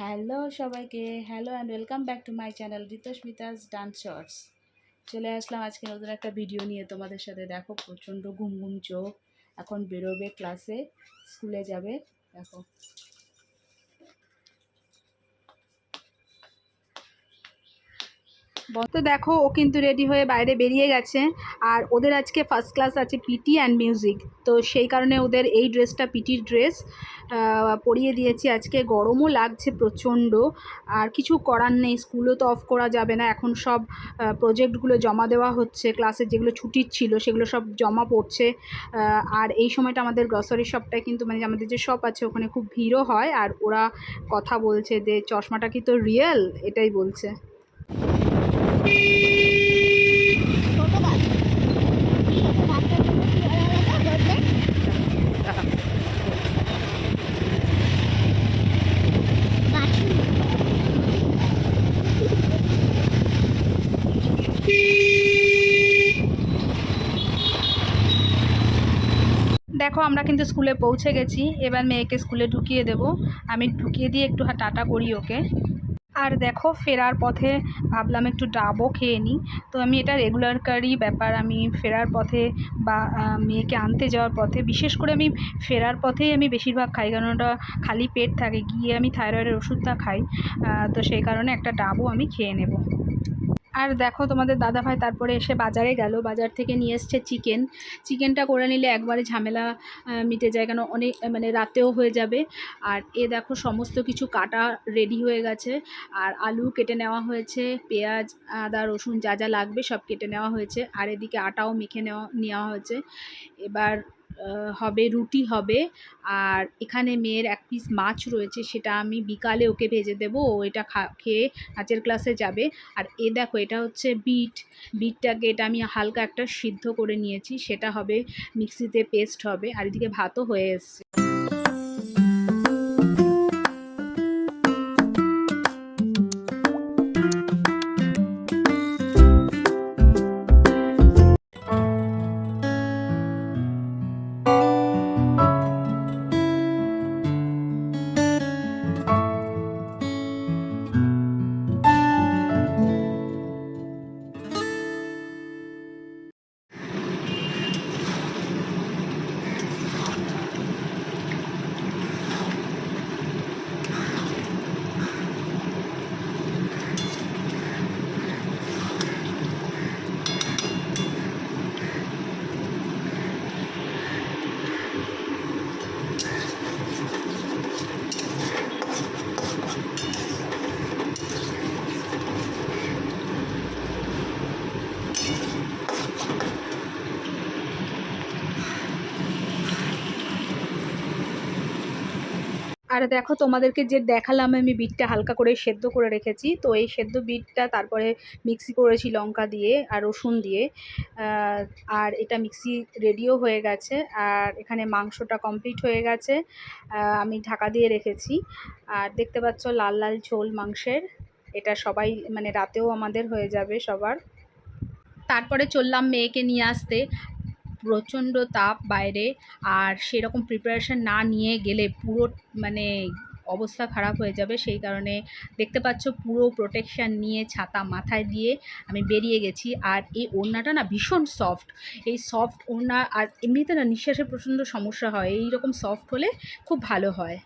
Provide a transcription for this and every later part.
Hello সবাইকে, hello and welcome back to my channel Ritasmita's dance shorts চলে আসলাম আজকে নতুন একটা ভিডিও নিয়ে তোমাদের সাথে। দেখো, প্রচণ্ড ঘুম ঘুম চোখ। এখন বেরোবে ক্লাসে স্কুলে যাবে। দেখো। তো দেখো, ও কিন্তু রেডি হয়ে বাইরে বেরিয়ে গেছে। আর ওদের আজকে ফার্স্ট ক্লাস আছে পিটি অ্যান্ড মিউজিক তো সেই কারণে ওদের এই ড্রেসটা পিটির ড্রেস পরিয়ে দিয়েছি। আজকে গরমও লাগছে প্রচণ্ড। আর কিছু করার নেই স্কুলও তো অফ করা যাবে না। এখন সব প্রজেক্টগুলো জমা দেওয়া হচ্ছে। ক্লাসে যেগুলো ছুটির ছিল, সেগুলো সব জমা পড়ছে। আর এই সময়টা আমাদের গ্রসারি শপটায় কিন্তু মানে আমাদের যে শপ আছে, ওখানে খুব ভিড়ও হয়। আর ওরা কথা বলছে যে, চশমাটা কি তো রিয়েল এটাই বলছে ছোট গাছ ছোট গাছটার জন্য কি আলাদা বলতে বাছুর দেখো, আমরা কিন্তু স্কুলে পৌঁছে গেছি। এবার মেয়েকে স্কুলে ঢুকিয়ে দেব। আমি ঢুকিয়ে দিয়ে একটু টাটা করি ওকে। আর দেখো ফেরার পথে ভাবলাম একটু ডাবও খেয়ে নিই। তো আমি এটা রেগুলারকারই ব্যাপার, আমি ফেরার পথে বা মেয়েকে আনতে যাওয়ার পথে, বিশেষ করে আমি ফেরার পথেই আমি বেশিরভাগ খাই, কারণ ওটা খালি পেট থাকে, গিয়ে আমি থাইরয়েডের ওষুধটা খাই। তো সেই কারণে একটা ডাবও আমি খেয়ে নেব। আর দেখো তোমাদের দাদাভাই তারপরে এসে বাজারে গেল। বাজার থেকে নিয়ে এসছে চিকেন। চিকেনটা করে নিলে একবারে ঝামেলা মিটে যায় কেন অনেক মানে রাতেও হয়ে যাবে। আর এ দেখো সমস্ত কিছু কাটা রেডি হয়ে গেছে। আর আলু কেটে নেওয়া হয়েছে, পেঁয়াজ, আদা, রসুন যা যা লাগবে সব কেটে নেওয়া হয়েছে। আর এদিকে আটাও মেখে নেওয়া নেওয়া হয়েছে। এবার হবে, রুটি হবে। আর এখানে মেয়ের এক পিস মাছ রয়েছে, সেটা আমি বিকালে ওকে ভেজে দেব। ও এটা খা, খেয়ে নাচের ক্লাসে যাবে। আর এ দেখো, এটা হচ্ছে বিট। বিটটাকে এটা আমি হালকা একটা সিদ্ধ করে নিয়েছি, সেটা হবে, মিক্সিতে পেস্ট হবে। আর এদিকে ভাতও হয়ে এসছে। আর দেখো তোমাদেরকে যে দেখালাম আমি বিটটা হালকা করে সেদ্ধ করে রেখেছি, তো এই সেদ্ধ বিটটা তারপরে মিক্সি করেছি লঙ্কা দিয়ে আর রসুন দিয়ে আর এটা মিক্সি রেডিও হয়ে গেছে আর এখানে মাংসটা কমপ্লিট হয়ে গেছে আমি ঢাকা দিয়ে রেখেছি। আর দেখতে পাচ্ছ লাল লাল ঝোল মাংসের, এটা সবাই মানে রাতেও আমাদের হয়ে যাবে সবার। তারপরে চললাম মেয়েকে নিয়ে আসতে প্রচণ্ড তাপ বাইরে আর সেরকম প্রিপারেশন না নিয়ে গেলে পুরো মানে অবস্থা খারাপ হয়ে যাবে। সেই কারণে দেখতে পাচ্ছ পুরো প্রোটেকশান নিয়ে ছাতা মাথায় দিয়ে আমি বেরিয়ে গেছি। আর এই ওড়নাটা না ভীষণ সফট এই সফট ওড়না আর এমনিতে না নিঃশ্বাসের প্রচণ্ড সমস্যা হয়। এই রকম সফট হলে খুব ভালো হয়।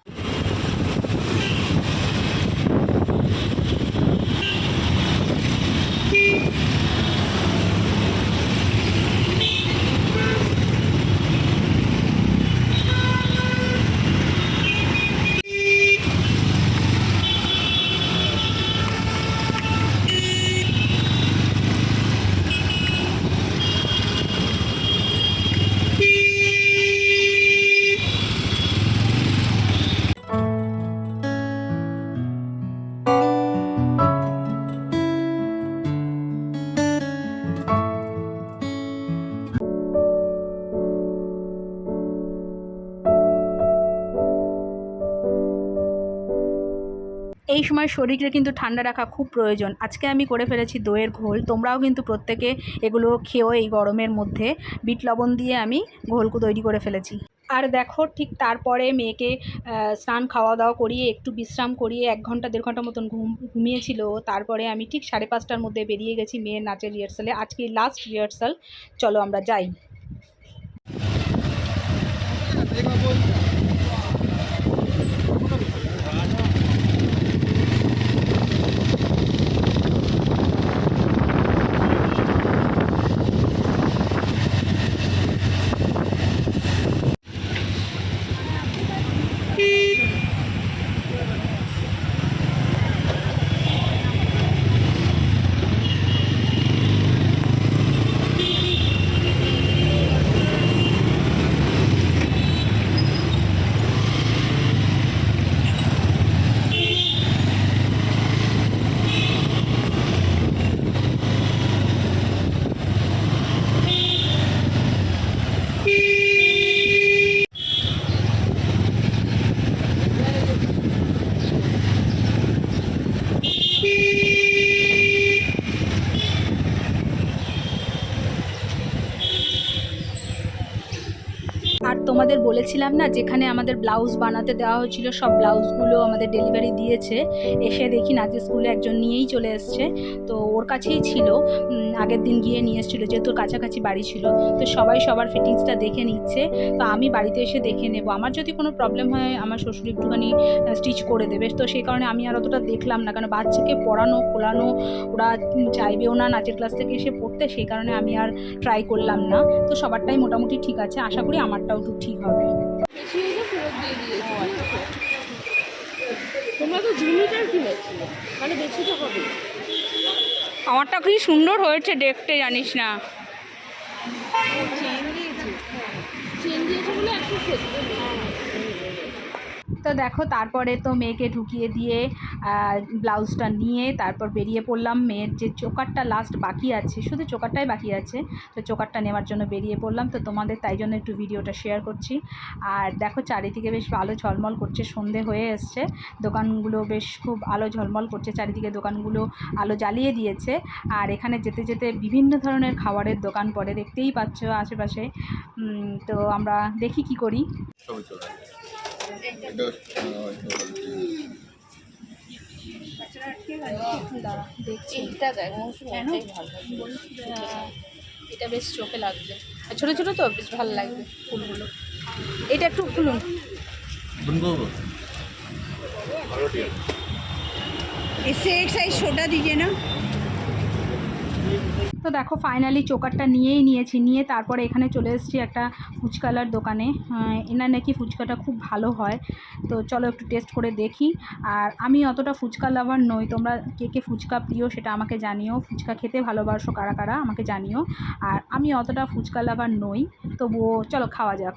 সময় শরীরে কিন্তু ঠান্ডা রাখা খুব প্রয়োজন। আজকে আমি করে ফেলেছি দইয়ের ঘোল। তোমরাও কিন্তু প্রত্যেকে এগুলো খেয়েও এই গরমের মধ্যে বিট লবণ দিয়ে আমি ঘোল তৈরি করে ফেলেছি। আর দেখো ঠিক তারপরে মেয়েকে স্নান খাওয়া দাওয়া করিয়ে একটু বিশ্রাম করিয়ে এক ঘণ্টা, দেড় ঘণ্টা মতন ঘুম, ঘুমিয়েছিল। তারপরে আমি ঠিক সাড়ে পাঁচটার মধ্যে বেরিয়ে গেছি মেয়ের নাচের রিহার্সালে। আজকে লাস্ট রিহার্সাল চলো আমরা যাই। তোমাদের বলেছিলাম না, যেখানে আমাদের ব্লাউজ বানাতে দেওয়া হয়েছিল, সব ব্লাউজগুলো আমাদের ডেলিভারি দিয়েছে। এসে দেখি নাচের স্কুলে একজন নিয়েই চলে এসছে। তো ওর কাছেই ছিল। আগের দিন গিয়ে নিয়ে এসেছিল, যেহেতু কাছাকাছি বাড়ি ছিল। তো সবাই সবার ফিটিংসটা দেখে নিচ্ছে। তো আমি বাড়িতে এসে দেখে নেব। আমার যদি কোনো প্রবলেম হয়, আমার শ্বশুর একটুখানি স্টিচ করে দেবে। তো সেই কারণে আমি আর অতটা দেখলাম না। কারণ বাচ্চাকে পড়ানো, খোলানো, ওরা চাইবেও না নাচের ক্লাস থেকে এসে পড়তে। সেই কারণে আমি আর ট্রাই করলাম না। তো সবারটাই মোটামুটি ঠিক আছে। আশা করি আমারটাও ঠিক হবে। ফেরত দিয়ে দিয়েছি তোমরা তো দু মিটার কিনেছিলে মানে বেশি তো হবে। আমারটা কি সুন্দর হয়েছে দেখতে জানিস না। তো দেখো তারপরে তো মেয়েকে ঢুকিয়ে দিয়ে ব্লাউজটা নিয়ে তারপর বেরিয়ে পড়লাম। মেয়ের যে চোকারটা লাস্ট বাকি আছে, শুধু চোকারটাই বাকি আছে, তো চোকারটা নেওয়ার জন্য বেরিয়ে পড়লাম। তো তোমাদের তাই জন্য একটু ভিডিওটা শেয়ার করছি। আর দেখো, চারিদিকে বেশ আলো ঝলমল করছে, সন্ধে হয়ে এসছে। দোকানগুলো বেশ খুব আলো ঝলমল করছে, চারিদিকে দোকানগুলো আলো জ্বালিয়ে দিয়েছে। আর এখানে যেতে যেতে বিভিন্ন ধরনের খাবারের দোকান পড়ে, দেখতেই পাচ্ছ আশেপাশে। তো আমরা দেখি কি করি। ছবি চলে এটা দেখছি এইটা দেখ মৌসুমি কেন? এটাই ভালো আহ, এটা বেশ চোখে লাগছে আর ছোটো ছোটো তো বেশ ভালো লাগবে ফুলগুলো এটা একটু খুলুন বুনবো इससे एक साइज छोटा दीजिए ना তো দেখো ফাইনালি চোকারটা নিয়েই নিয়েছি, নিয়ে তারপরে এখানে চলে এসেছি একটা ফুচকালার দোকানে। এনার নাকি ফুচকাটা খুব ভালো হয়। তো চলো একটু টেস্ট করে দেখি। আর আমি অতটা ফুচকা লাভার নই, তোমরা কে কে ফুচকা প্রিয় সেটা আমাকে জানিও। ফুচকা খেতে ভালোবাসো কারা কারা আমাকে জানিও। আর আমি অতটা ফুচকা লাভার নই, তবুও চলো খাওয়া যাক।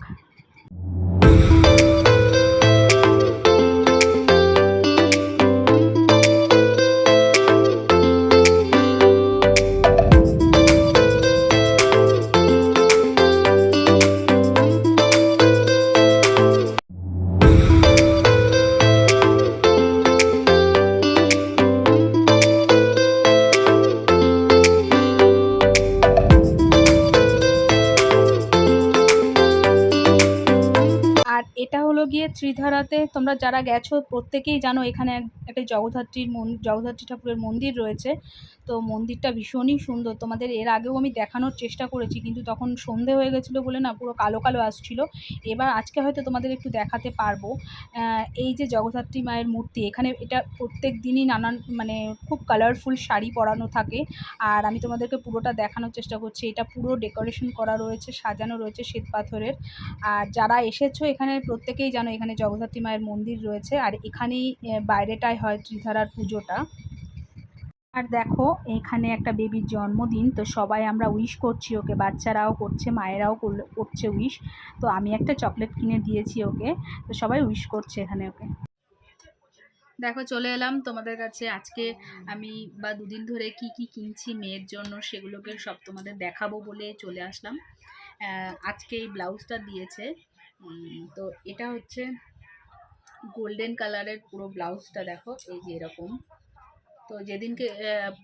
তোমরা যারা গেছো, প্রত্যেকেই জানো এখানে একটা জগদ্ধাত্রীর মন, জগদ্ধাত্রী ঠাকুরের মন্দির রয়েছে। তো মন্দিরটা ভীষণই সুন্দর। তোমাদের এর আগেও আমি দেখানোর চেষ্টা করেছি, কিন্তু তখন সন্ধে হয়ে গেছিল বলে না, পুরো কালো কালো আসছিল। এবার আজকে হয়তো তোমাদের একটু দেখাতে পারব। এই যে জগদ্ধাত্রী মায়ের মূর্তি, এখানে এটা প্রত্যেক দিনই নানান মানে খুব কালারফুল শাড়ি পরানো থাকে। আর আমি তোমাদেরকে পুরোটা দেখানোর চেষ্টা করছি। এটা পুরো ডেকোরেশন করা রয়েছে, সাজানো রয়েছে শ্বেত পাথরের। আর যারা এসেছ এখানে, প্রত্যেকেই জানো এখানে জগদ্ধাত্রী মায়ের মন্দির রয়েছে আর এখানেই আহ, বাইরেটায় হয় ত্রিধারার পুজোটা। আর দেখো এখানে একটা বেবির জন্মদিন তো সবাই আমরা উইশ করছি ওকে বাচ্চারাও করছে মায়েরাও করছে উইশ। তো আমি একটা চকলেট কিনে দিয়েছি ওকে তো সবাই উইশ করছে এখানে ওকে। দেখো চলে এলাম তোমাদের কাছে। আজকে আমি বা দুদিন ধরে কি কি কিনছি মেয়ের জন্য সেগুলোকে সব তোমাদের দেখাবো বলে চলে আসলাম। আজকে এই ব্লাউজটা দিয়েছে। তো এটা হচ্ছে গোল্ডেন কালারের পুরো ব্লাউজটা দেখো, এই যে এরকম। তো যেদিনকে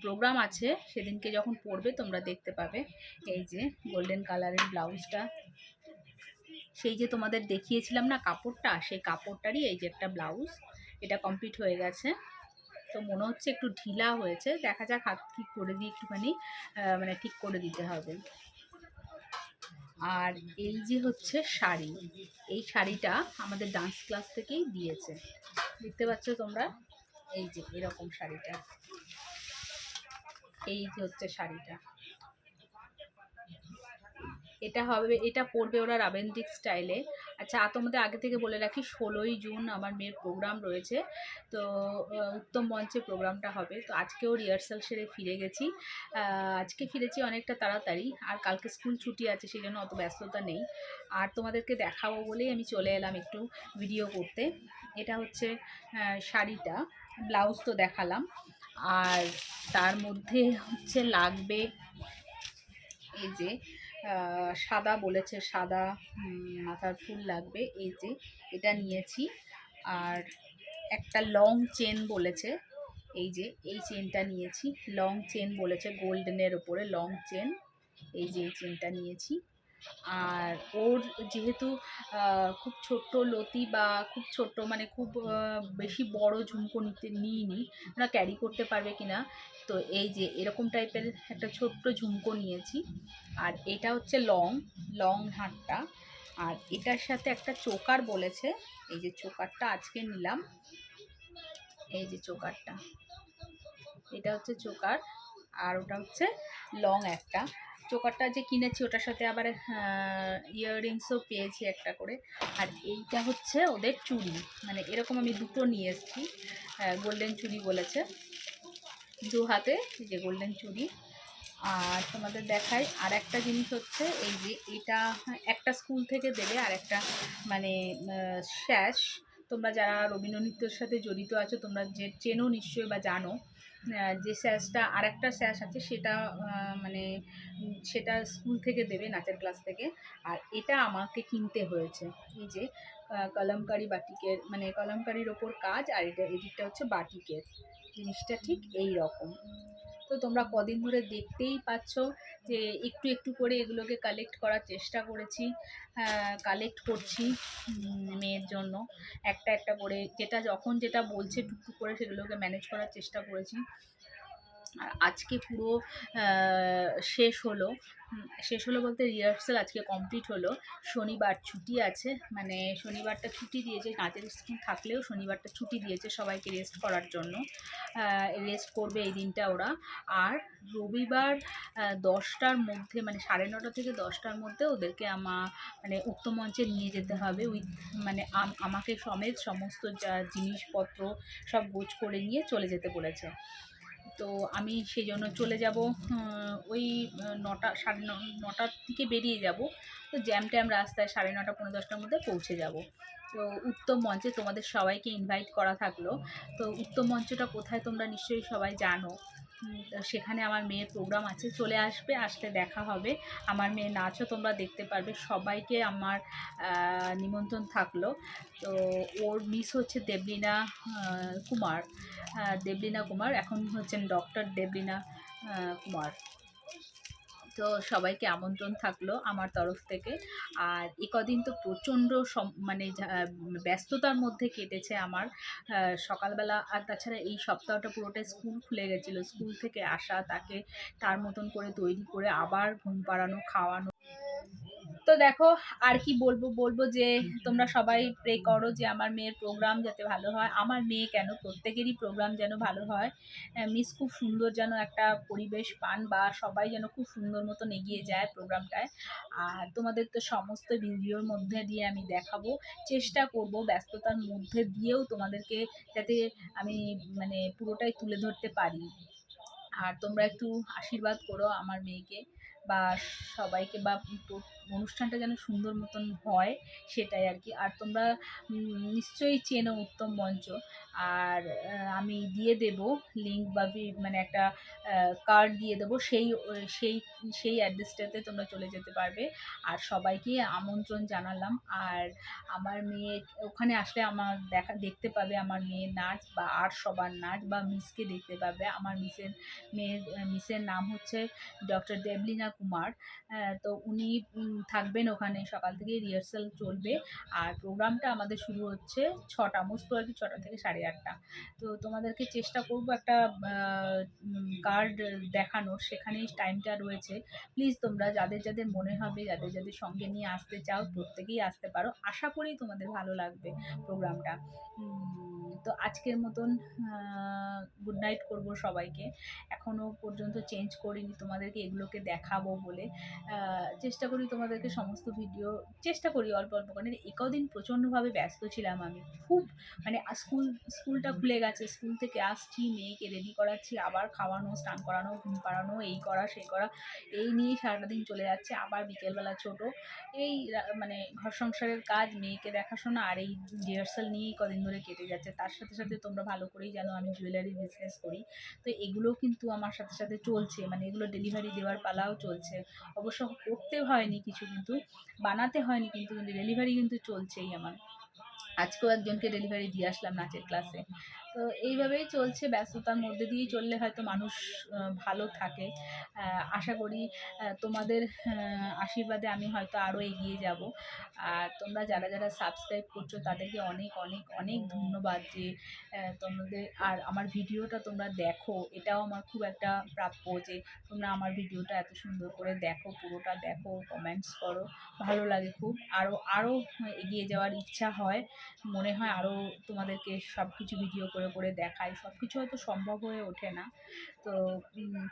প্রোগ্রাম আছে, সেদিনকে যখন পরবে তোমরা দেখতে পাবে, এই যে গোল্ডেন কালারের ব্লাউজটা। সেই যে তোমাদের দেখিয়েছিলাম না কাপড়টা, সেই কাপড়টারই এই যে একটা ব্লাউজ, এটা কমপ্লিট হয়ে গেছে। তো মনে হচ্ছে একটু ঢিলা হয়েছে, দেখা যাক হাত ঠিক করে দিয়ে একটুখানি মানে ঠিক করে দিতে হবে। আর এই যে হচ্ছে শাড়ি, এই শাড়িটা আমাদের ডান্স ক্লাস থেকেই দিয়েছে। দেখতে পাচ্ছ তোমরা? এই যে এরকম শাড়িটা। এই যে হচ্ছে শাড়িটা। এটা হবে, এটা পড়বে ওরা রাবেন্দ্রিক স্টাইলে আচ্ছা আর তোমাদের আগে থেকে বলে রাখি, ষোলোই জুন আমার মেয়ের প্রোগ্রাম রয়েছে। তো উত্তম মঞ্চে প্রোগ্রামটা হবে। তো আজকেও রিহার্সাল সেরে ফিরে গেছি। আজকে ফিরেছি অনেকটা তাড়াতাড়ি। আর কালকে স্কুল ছুটি আছে, সেই জন্য অত ব্যস্ততা নেই। আর তোমাদেরকে দেখাবো বলেই আমি চলে এলাম একটু ভিডিও করতে। এটা হচ্ছে শাড়িটা। ব্লাউজ তো দেখালাম। আর তার মধ্যে হচ্ছে লাগবে এই যে সাদা বলেছে, সাদা মাথার ফুল লাগবে। এই যে এটা নিয়েছি। আর একটা লং চেন বলেছে। এই যে, এই চেনটা নিয়েছি। লং চেন বলেছে গোল্ডেনের ওপরে লং চেন এই যে, এই চেনটা নিয়েছি। আর ওর যেহেতু খুব ছোট্ট লতি বা খুব ছোট্ট মানে খুব বেশি বড় ঝুমকো নিতে নিইনি। ওরা ক্যারি করতে পারবে কিনা? তো এই যে এরকম টাইপের একটা ছোট্ট ঝুমকো নিয়েছি। আর এটা হচ্ছে লং লং হারটা। আর এটার সাথে একটা চোকার বলেছে। এই যে চোকারটা আজকে নিলাম। এই যে চোকারটা। এটা হচ্ছে চোকার। আর ওটা হচ্ছে লং একটা। চোকারটা যে কিনেছি ওটার সাথে আবার ইয়াররিংসও পেয়েছি একটা করে। আর এইটা হচ্ছে ওদের চুড়ি। মানে এরকম আমি দুটো নিয়ে এসেছি গোল্ডেন চুড়ি বলেছে। দু হাতে যে গোল্ডেন চুড়ি। আর তোমাদের দেখাই আর একটা জিনিস হচ্ছে এই যে এটা একটা স্কুল থেকে দেবে আর একটা মানে শ্যাস তোমরা যারা রবীন্দ্র নৃত্যের সাথে জড়িত আছো, তোমরা যে চেনো নিশ্চয়ই বা জানো। যে স্যাসটা আর একটা স্যাস আছে সেটা মানে সেটা স্কুল থেকে দেবে নাচের ক্লাস থেকে। আর এটা আমাকে কিনতে হয়েছে। এই যে কলমকারি বাটিকের মানে কলমকারির ওপর কাজ আর এটা এদিকটা হচ্ছে বাটিকের। জিনিসটা ঠিক এই রকম। তো তোমরা কদিন ধরে দেখতেই পাচ্ছ যে একটু একটু করে এগুলোকে কালেক্ট করার চেষ্টা করেছি কালেক্ট করছি মেয়ের জন্য। একটা একটা করে যেটা যখন যেটা বলছে টুকটুক করে সেগুলোকে ম্যানেজ করার চেষ্টা করেছি। আর আজকে পুরো শেষ হলো। শেষ হলো বলতে রিহার্সাল আজকে কমপ্লিট হলো। শনিবার ছুটি আছে মানে শনিবারটা ছুটি দিয়েছে নাচের স্কুল থাকলেও শনিবারটা ছুটি দিয়েছে সবাইকে রেস্ট করার জন্য। রেস্ট করবে এই দিনটা ওরা। আর রবিবার দশটার মধ্যে মানে সাড়ে নটা থেকে দশটার মধ্যে ওদেরকে আমা মানে উক্ত মঞ্চে নিয়ে যেতে হবে উইথ মানে আম- আমাকে সমেত সমস্ত যা জিনিসপত্র সব গোছ করে নিয়ে চলে যেতে বলেছে। তো আমি সেই জন্য চলে যাব ওই নটা, সাড়ে নটার দিকে বেরিয়ে যাব। তো জ্যাম ট্যাম রাস্তায় সাড়ে নটা পনেরো দশটার মধ্যে পৌঁছে যাব। তো উত্তম মঞ্চে তোমাদের সবাইকে ইনভাইট করা থাকল। তো উত্তম মঞ্চটা কোথায় তোমরা নিশ্চয়ই সবাই জানো। সেখানে আমার মেয়ের প্রোগ্রাম আছে, চলে আসবে আসলে দেখা হবে। আমার মেয়ে নাচও তোমরা দেখতে পারবে, সবাইকে আমার নিমন্ত্রণ থাকল। তো ওর মিস হচ্ছে দেবলীনা কুমার। দেবলীনা কুমার, এখন হচ্ছেন ডক্টর দেবলীনা কুমার। তো সবাইকে আমন্ত্রণ থাকল আমার তরফ থেকে। আর এ কদিন তো প্রচণ্ড মানে ব্যস্ততার মধ্যে কেটেছে আমার। সকালবেলা আর তাছাড়া এই সপ্তাহটা পুরোটাই স্কুল খুলে গেছিল। স্কুল থেকে আসা, তাকে তার মতন করে তৈরি করে আবার ঘুম পাড়ানো, খাওয়ানো তো দেখো, আর কি বলব বলব যে তোমরা সবাই প্রে করো যে আমার মেয়ের প্রোগ্রাম যাতে ভালো হয়। আমার মেয়ে কেন, প্রত্যেকেরই প্রোগ্রাম যেন ভালো হয়। মিস খুব সুন্দর যেন একটা পরিবেশ পান বা সবাই যেন খুব সুন্দর মতন এগিয়ে যায় প্রোগ্রামটায় আর তোমাদের তো সমস্ত ভিডিওর মধ্যে দিয়ে আমি দেখাবো, চেষ্টা করব ব্যস্ততার মধ্যে দিয়েও তোমাদেরকে যাতে আমি মানে পুরোটাই তুলে ধরতে পারি। আর তোমরা একটু আশীর্বাদ করো আমার মেয়েকে বা সবাইকে বা অনুষ্ঠানটা যেন সুন্দর মতন হয়, সেটাই আর কি আর তোমরা নিশ্চয়ই চেনো উত্তম মঞ্চ। আর আমি দিয়ে দেব লিঙ্ক বা মানে একটা কার্ড দিয়ে দেবো। সেই সেই সেই অ্যাড্রেসটাতে তোমরা চলে যেতে পারবে। আর সবাইকে আমন্ত্রণ জানালাম। আর আমার মেয়ে, ওখানে আসলে আমার দেখা, দেখতে পাবে আমার মেয়ের নাচ বা আর সবার নাচ বা মিসকে দেখতে পাবে। আমার মিসের মেয়ের মিসের নাম হচ্ছে ডক্টর দেবলিনা কুমার। তো উনি থাকবেন ওখানে, সকাল থেকেই রিহার্সাল চলবে। আর প্রোগ্রামটা আমাদের শুরু হচ্ছে ছটা মোস্ট প্রবলি ছটা থেকে সাড়ে আটটা। তো তোমাদেরকে চেষ্টা করব একটা কার্ড দেখানোর। সেখানে টাইমটা রয়েছে। প্লিজ তোমরা যাদের যাদের মনে হবে, যাদের যাদের সঙ্গে নিয়ে আসতে চাও, প্রত্যেকেই আসতে পারো। আশা করি তোমাদের ভালো লাগবে প্রোগ্রামটা তো আজকের মতন গুড নাইট করব সবাইকে। এখনও পর্যন্ত চেঞ্জ করিনি, তোমাদেরকে এগুলোকে দেখাবো বলে। চেষ্টা করি তোমাদেরকে সমস্ত ভিডিও চেষ্টা করি অল্প অল্প করে। এই কদিন প্রচণ্ডভাবে ব্যস্ত ছিলাম আমি। খুব মানে স্কুল স্কুলটা খুলে গেছে। স্কুল থেকে আসছি, মেয়েকে রেডি করাচ্ছি, আবার খাওয়ানো, স্নান করানো, ঘুম পাড়ানো, এই করা, সেই করা। এই নিয়েই সারাটা দিন চলে যাচ্ছে। আবার বিকেলবেলা ছোট। এই মানে ঘর সংসারের কাজ, মেয়েকে দেখাশোনা আর এই রিহার্সাল নিয়েই কদিন ধরে কেটে যাচ্ছে। তার সাথে সাথে তোমরা ভালো করেই জানো, আমি জুয়েলারি বিজনেস করি। তো এগুলো কিন্তু আমার সাথে সাথে চলছে মানে এগুলো ডেলিভারি দেওয়ার পালাও চলছে। অবশ্য করতে হয়নি কিছু কিন্তু, বানাতে হয়নি কিন্তু কিন্তু ডেলিভারি কিন্তু চলছেই আমার। আজকেও একজনকে ডেলিভারি দিয়ে আসলাম নাচের ক্লাসে তো এইভাবেই চলছে ব্যস্ততার মধ্যে দিয়েই চললে হয়তো মানুষ ভালো থাকে। আশা করি তোমাদের আশীর্বাদে আমি হয়তো আরও এগিয়ে যাব। আর তোমরা যারা যারা সাবস্ক্রাইব করছ, তাদেরকে অনেক অনেক অনেক ধন্যবাদ যে তোমাদের, আর আমার ভিডিওটা তোমরা দেখো। এটাও আমার খুব একটা প্রাপ্য যে, তোমরা আমার ভিডিওটা এত সুন্দর করে দেখো, পুরোটা দেখো কমেন্টস করো। ভালো লাগে খুব। আরও আরও এগিয়ে যাওয়ার ইচ্ছা হয়। মনে হয় আরও তোমাদেরকে সব কিছু ভিডিও করে করে করে দেখাই সব কিছু হয়তো সম্ভব হয়ে ওঠে না। তো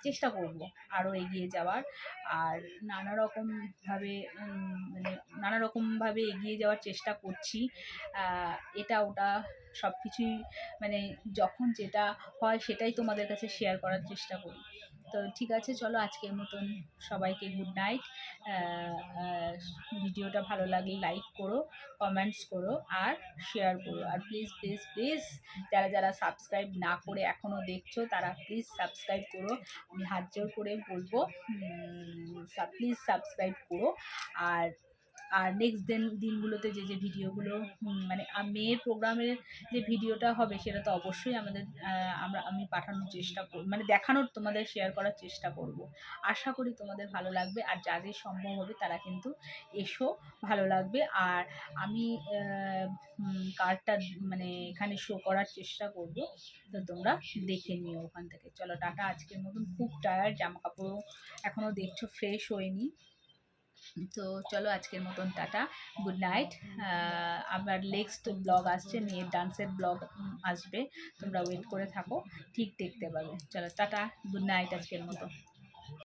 চেষ্টা করব আরও এগিয়ে যাওয়ার। আর নানা রকমভাবে মানে নানা রকমভাবে এগিয়ে যাওয়ার চেষ্টা করছি। এটা, ওটা সব কিছুই মানে যখন যেটা হয় সেটাই তোমাদের কাছে শেয়ার করার চেষ্টা করি। তো ঠিক আছে, চলো আজকের মতন সবাইকে গুড নাইট ভিডিওটা ভালো লাগলে লাইক করো কমেন্টস করো আর শেয়ার করো। আর প্লিজ প্লিজ প্লিজ যারা যারা সাবস্ক্রাইব না করে এখনও দেখছ, তারা প্লিজ সাবস্ক্রাইব করো। আমি হাত জোর করে বলব প্লিজ সাবস্ক্রাইব করো। আর আর নেক্সট দিন দিনগুলোতে যে যে ভিডিওগুলো মানে মেয়ের প্রোগ্রামের যে ভিডিওটা হবে সেটা তো অবশ্যই আমাদের আমরা, আমি পাঠানোর চেষ্টা করব মানে দেখানোর তোমাদের শেয়ার করার চেষ্টা করব। আশা করি তোমাদের ভালো লাগবে আর যাদের সম্ভব হবে তারা কিন্তু এসো, ভালো লাগবে। আর আমি কার্ডটা মানে এখানে শো করার চেষ্টা করব। তো তোমরা দেখে নিও ওখান থেকে। চলো টাটা, আজকের মতন খুব টায়ার্ড জামা কাপড়ও এখনও দেখছ ফ্রেশ হয়নি। তো চলো আজকের মতন টাটা গুড নাইট আবার নেক্সট ব্লগ আসছে, মেয়ের ডান্সের ব্লগ আসবে, তোমরা ওয়েট করে থাকো, ঠিক দেখতে পাবে। চলো, টাটা গুড নাইট আজকের মতো।